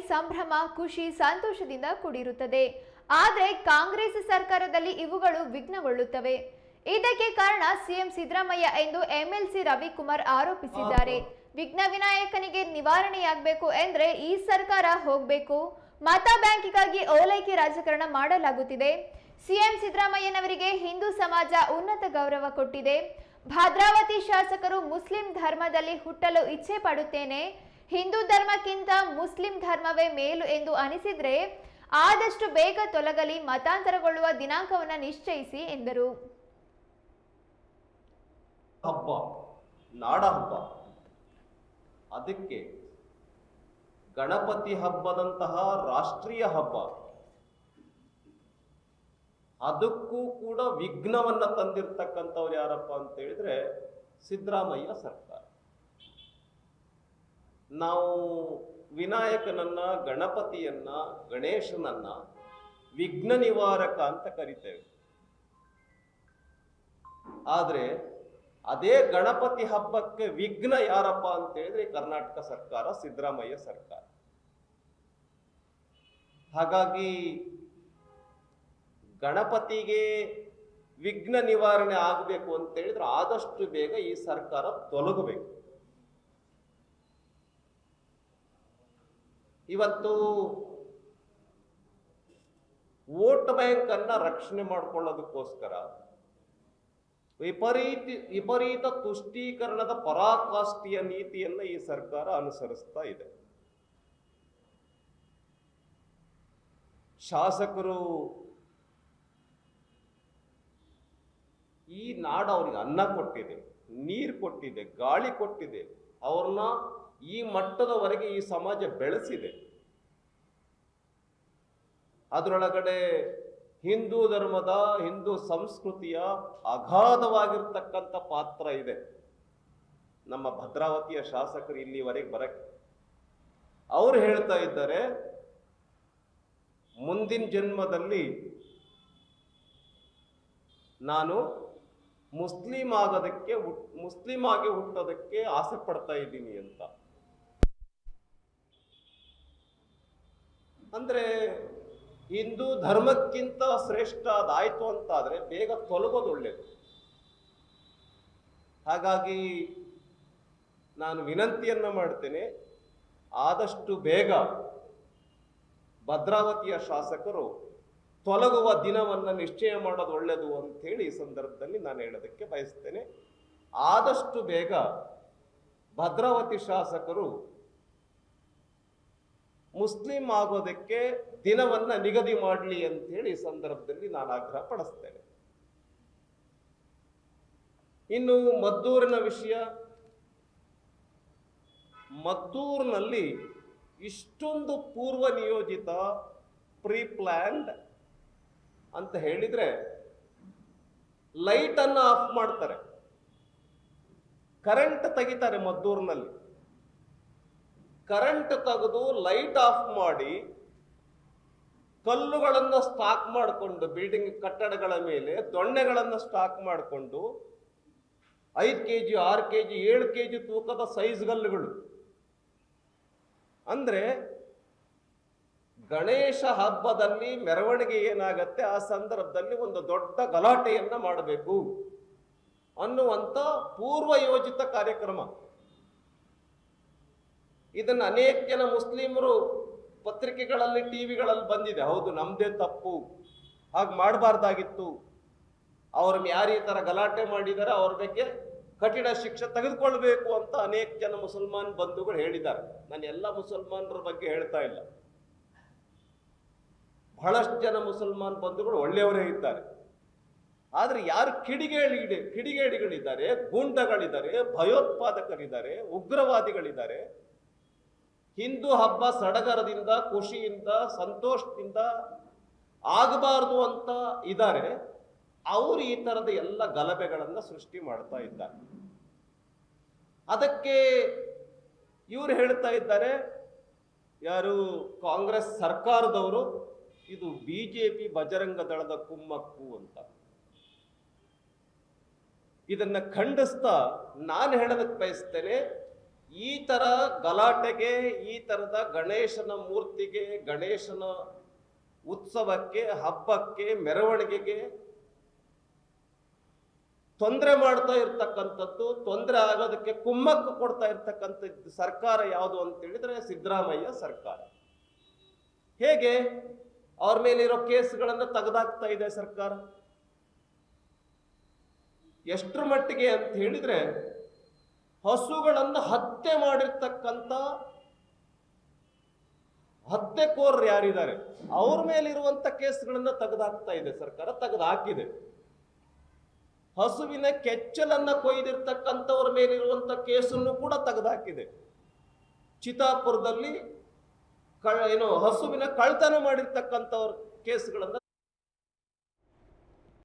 ಸಂಭ್ರಮ, ಖುಷಿ, ಸಂತೋಷದಿಂದ ಕೂಡಿರುತ್ತದೆ. ಆದರೆ ಕಾಂಗ್ರೆಸ್ ಸರ್ಕಾರದಲ್ಲಿ ಇವುಗಳು ವಿಘ್ನಗೊಳ್ಳುತ್ತವೆ. ಇದಕ್ಕೆ ಕಾರಣ ಸಿಎಂ ಸಿದ್ದರಾಮಯ್ಯ ಎಂದು ಎಂಎಲ್ಸಿ ರವಿಕುಮಾರ್ ಆರೋಪಿಸಿದ್ದಾರೆ. ವಿಘ್ನ ವಿನಾಯಕನಿಗೆ ನಿವಾರಣೆಯಾಗಬೇಕು ಎಂದ್ರೆ ಈ ಸರ್ಕಾರ ಹೋಗಬೇಕು. ಮತ ಬ್ಯಾಂಕಿಗಾಗಿ ಓಲೈಕೆ ರಾಜಕಾರಣ ಮಾಡಲಾಗುತ್ತಿದೆ. ಸಿಎಂ ಸಿದ್ದರಾಮಯ್ಯನವರಿಗೆ ಹಿಂದೂ ಸಮಾಜ ಉನ್ನತ ಗೌರವ ಕೊಟ್ಟಿದೆ. ಭದ್ರಾವತಿ ಶಾಸಕರು ಮುಸ್ಲಿಂ ಧರ್ಮದಲ್ಲಿ ಹುಟ್ಟಲು ಇಚ್ಛೆ ಪಡುತ್ತೇನೆ. ಹಿಂದೂ ಧರ್ಮಕ್ಕಿಂತ ಮುಸ್ಲಿಂ ಧರ್ಮವೇ ಮೇಲು ಎಂದು ಅನಿಸಿದ್ರೆ ಆದಷ್ಟು ಬೇಗ ತೊಲಗಲಿ, ಮತಾಂತರಗೊಳ್ಳುವ ದಿನಾಂಕವನ್ನು ನಿಶ್ಚಯಿಸಿ ಎಂದರು. ಹಬ್ಬ ನಾಡ ಹಬ್ಬ ಅದಕ್ಕೆ ಗಣಪತಿ ಹಬ್ಬದಂತಹ ರಾಷ್ಟ್ರೀಯ ಹಬ್ಬ. ಅದಕ್ಕೂ ಕೂಡ ವಿಘ್ನವನ್ನ ತಂದಿರ್ತಕ್ಕಂಥವ್ರು ಯಾರಪ್ಪ ಅಂತ ಹೇಳಿದ್ರೆ ಸಿದ್ದರಾಮಯ್ಯ ಸರ್ಕಾರ. ನಾವು ವಿನಾಯಕನನ್ನ, ಗಣಪತಿಯನ್ನ, ಗಣೇಶನನ್ನ ವಿಘ್ನ ನಿವಾರಕ ಅಂತ ಕರಿತೇವೆ. ಆದರೆ ಅದೇ ಗಣಪತಿ ಹಬ್ಬಕ್ಕೆ ವಿಘ್ನ ಯಾರಪ್ಪ ಅಂತ ಹೇಳಿದ್ರೆ ಕರ್ನಾಟಕ ಸರ್ಕಾರ, ಸಿದ್ದರಾಮಯ್ಯ ಸರ್ಕಾರ. ಹಾಗಾಗಿ ಗಣಪತಿಗೆ ವಿಘ್ನ ನಿವಾರಣೆ ಆಗಬೇಕು ಅಂತ ಹೇಳಿದ್ರೆ ಆದಷ್ಟು ಬೇಗ ಈ ಸರ್ಕಾರ ತೊಲಗಬೇಕು. ಇವತ್ತು ವೋಟ್ ಬ್ಯಾಂಕ್ ಅನ್ನ ರಕ್ಷಣೆ ಮಾಡಿಕೊಳ್ಳೋದಕ್ಕೋಸ್ಕರ ವಿಪರೀತ ವಿಪರೀತ ತುಷ್ಟೀಕರಣದ ಪರಾಕಾಷ್ಠಿಯ ನೀತಿಯನ್ನ ಈ ಸರ್ಕಾರ ಅನುಸರಿಸ್ತಾ ಇದೆ. ಶಾಸಕರು ಈ ನಾಡು ಅವ್ರಿಗೆ ಅನ್ನ ಕೊಟ್ಟಿದೆ, ನೀರು ಕೊಟ್ಟಿದೆ, ಗಾಳಿ ಕೊಟ್ಟಿದೆ, ಅವ್ರನ್ನ ಈ ಮಟ್ಟದವರೆಗೆ ಈ ಸಮಾಜ ಬೆಳೆಸಿದೆ. ಅದರೊಳಗಡೆ ಹಿಂದೂ ಧರ್ಮದ, ಹಿಂದೂ ಸಂಸ್ಕೃತಿಯ ಅಗಾಧವಾಗಿರ್ತಕ್ಕಂಥ ಪಾತ್ರ ಇದೆ. ನಮ್ಮ ಭದ್ರಾವತಿಯ ಶಾಸಕರು ಇಲ್ಲಿವರೆಗೆ ಬರಕ್ಕೆ ಅವ್ರು ಹೇಳ್ತಾ ಇದ್ದಾರೆ, ಮುಂದಿನ ಜನ್ಮದಲ್ಲಿ ನಾನು ಮುಸ್ಲಿಂ ಆಗೋದಕ್ಕೆ ಹುಟ್- ಮುಸ್ಲಿಂ ಆಗಿ ಹುಟ್ಟೋದಕ್ಕೆ ಆಸೆ ಪಡ್ತಾ ಇದ್ದೀನಿ ಅಂತ. ಅಂದ್ರೆ ಹಿಂದೂ ಧರ್ಮಕ್ಕಿಂತ ಶ್ರೇಷ್ಠ ಅದಾಯ್ತು ಅಂತಾದರೆ ಬೇಗ ತೊಲಗೋದು ಒಳ್ಳೆಯದು ಹಾಗಾಗಿ ನಾನು ವಿನಂತಿಯನ್ನು ಮಾಡ್ತೇನೆ, ಆದಷ್ಟು ಬೇಗ ಭದ್ರಾವತಿಯ ಶಾಸಕರು ತೊಲಗುವ ದಿನವನ್ನು ನಿಶ್ಚಯ ಮಾಡೋದು ಒಳ್ಳೆಯದು ಅಂತ ಹೇಳಿ ಈ ಸಂದರ್ಭದಲ್ಲಿ ನಾನು ಹೇಳೋದಕ್ಕೆ ಬಯಸ್ತೇನೆ. ಆದಷ್ಟು ಬೇಗ ಭದ್ರಾವತಿ ಶಾಸಕರು ಮುಸ್ಲಿಂ ಆಗೋದಕ್ಕೆ ದಿನವನ್ನ ನಿಗದಿ ಮಾಡಲಿ ಅಂತ ಹೇಳಿ ಸಂದರ್ಭದಲ್ಲಿ ನಾನು ಆಗ್ರಹ ಪಡಿಸ್ತೇನೆ. ಇನ್ನು ಮದ್ದೂರಿನ ವಿಷಯ. ಮದ್ದೂರಿನಲ್ಲಿ ಇಷ್ಟೊಂದು ಪೂರ್ವ ನಿಯೋಜಿತ ಪ್ರೀ ಪ್ಲ್ಯಾನ್ಡ್ ಅಂತ ಹೇಳಿದ್ರೆ ಲೈಟ್ ಅನ್ನು ಆಫ್ ಮಾಡ್ತಾರೆ. ಕರೆಂಟ್ ತೆಗಿತಾರೆ ಮದ್ದೂರಿನಲ್ಲಿ. ಕರೆಂಟ್ ತೆಗೆದು ಲೈಟ್ ಆಫ್ ಮಾಡಿ ಕಲ್ಲುಗಳನ್ನು ಸ್ಟಾಕ್ ಮಾಡಿಕೊಂಡು ಬಿಲ್ಡಿಂಗ್ ಕಟ್ಟಡಗಳ ಮೇಲೆ ದೊಣ್ಣೆಗಳನ್ನು ಸ್ಟಾಕ್ ಮಾಡಿಕೊಂಡು, ಐದು ಕೆ ಜಿ ಆರು ಕೆ ಜಿ ಏಳು ಕೆ ಜಿ ತೂಕದ ಸೈಜ್ ಗಲ್ಲುಗಳು. ಅಂದರೆ ಗಣೇಶ ಹಬ್ಬದಲ್ಲಿ ಮೆರವಣಿಗೆ ಏನಾಗತ್ತೆ? ಆ ಸಂದರ್ಭದಲ್ಲಿ ಒಂದು ದೊಡ್ಡ ಗಲಾಟೆಯನ್ನು ಮಾಡಬೇಕು ಅನ್ನುವಂಥ ಪೂರ್ವಯೋಜಿತ ಕಾರ್ಯಕ್ರಮ. ಇದನ್ನ ಅನೇಕ ಜನ ಮುಸ್ಲಿಮರು ಪತ್ರಿಕೆಗಳಲ್ಲಿ, ಟಿವಿಗಳಲ್ಲಿ ಬಂದಿದೆ. ಹೌದು, ನಮ್ದೇ ತಪ್ಪು. ಹಾಗೆ ಮಾಡಬಾರ್ದಾಗಿತ್ತು. ಅವ್ರನ್ನ ಯಾರು ಈ ಥರ ಗಲಾಟೆ ಮಾಡಿದ್ದಾರೆ ಅವ್ರ ಬಗ್ಗೆ ಕಠಿಣ ಶಿಕ್ಷೆ ತೆಗೆದುಕೊಳ್ಬೇಕು ಅಂತ ಅನೇಕ ಜನ ಮುಸಲ್ಮಾನ್ ಬಂಧುಗಳು ಹೇಳಿದ್ದಾರೆ. ನಾನು ಎಲ್ಲ ಮುಸಲ್ಮಾನರ ಬಗ್ಗೆ ಹೇಳ್ತಾ ಇಲ್ಲ. ಬಹಳಷ್ಟು ಜನ ಮುಸಲ್ಮಾನ್ ಬಂಧುಗಳು ಒಳ್ಳೆಯವರೇ ಇದ್ದಾರೆ. ಆದರೆ ಯಾರು ಕಿಡಿಗೇಡಿಗೆ ಕಿಡಿಗೇಡಿಗಳಿದ್ದಾರೆ, ಗೂಂಡಗಳಿದ್ದಾರೆ, ಭಯೋತ್ಪಾದಕರಿದ್ದಾರೆ, ಉಗ್ರವಾದಿಗಳಿದ್ದಾರೆ ಹಿಂದೂ ಹಬ್ಬ ಸಡಗರದಿಂದ, ಖುಷಿಯಿಂದ, ಸಂತೋಷದಿಂದ ಆಗಬಾರದು ಅಂತ ಇದ್ದಾರೆ ಅವರು ಈ ಥರದ ಎಲ್ಲ ಗಲಭೆಗಳನ್ನು ಸೃಷ್ಟಿ ಮಾಡ್ತಾ ಇದ್ದಾರೆ. ಅದಕ್ಕೆ ಇವರು ಹೇಳ್ತಾ ಇದ್ದಾರೆ, ಯಾರು ಕಾಂಗ್ರೆಸ್ ಸರ್ಕಾರದವರು, ಇದು ಬಿಜೆಪಿ ಬಜರಂಗ ದಳದ ಕುಮ್ಮಕ್ಕು ಅಂತ. ಇದನ್ನ ಖಂಡಿಸ್ತಾ ನಾನು ಹೇಳೋದಕ್ಕೆ ಬಯಸ್ತೇನೆ ಈ ತರ ಗಲಾಟೆಗೆ, ಈ ತರದ ಗಣೇಶನ ಮೂರ್ತಿಗೆ, ಗಣೇಶನ ಉತ್ಸವಕ್ಕೆ, ಹಬ್ಬಕ್ಕೆ, ಮೆರವಣಿಗೆಗೆ ತೊಂದರೆ ಮಾಡ್ತಾ ಇರ್ತಕ್ಕಂಥದ್ದು, ತೊಂದರೆ ಆಗೋದಕ್ಕೆ ಕುಮ್ಮಕ್ಕು ಕೊಡ್ತಾ ಇರ್ತಕ್ಕಂಥದ್ದು ಸರ್ಕಾರ ಯಾವುದು ಅಂತ ಹೇಳಿದ್ರೆ ಸಿದ್ದರಾಮಯ್ಯ ಸರ್ಕಾರ. ಹೇಗೆ? ಅವ್ರ ಮೇಲಿರೋ ಕೇಸ್ಗಳನ್ನು ತೆಗೆದಾಕ್ತಾ ಇದೆ ಸರ್ಕಾರ. ಎಷ್ಟರ ಮಟ್ಟಿಗೆ ಅಂತ ಹೇಳಿದ್ರೆ ಹಸುಗಳನ್ನು ಹತ್ಯೆ ಮಾಡಿರ್ತಕ್ಕಂಥ ಹತ್ಯೆಕೋರರು ಯಾರಿದ್ದಾರೆ? ಅವ್ರ ಮೇಲಿರುವಂತ ಕೇಸ್ಗಳನ್ನ ತೆಗೆದಾಕ್ತಾ ಇದೆ ಸರ್ಕಾರ, ತೆಗೆದಾಕಿದೆ. ಹಸುವಿನ ಕೆಚ್ಚಲನ್ನ ಕೊಯ್ದಿರ್ತಕ್ಕಂಥವ್ರ ಮೇಲಿರುವಂತ ಕೇಸನ್ನು ಕೂಡ ತೆಗೆದಾಕಿದೆ. ಚಿತಾಪುರದಲ್ಲಿ ಏನು ಹಸುವಿನ ಕಳ್ತನ ಮಾಡಿರ್ತಕ್ಕಂಥವ್ರ ಕೇಸ್ಗಳನ್ನ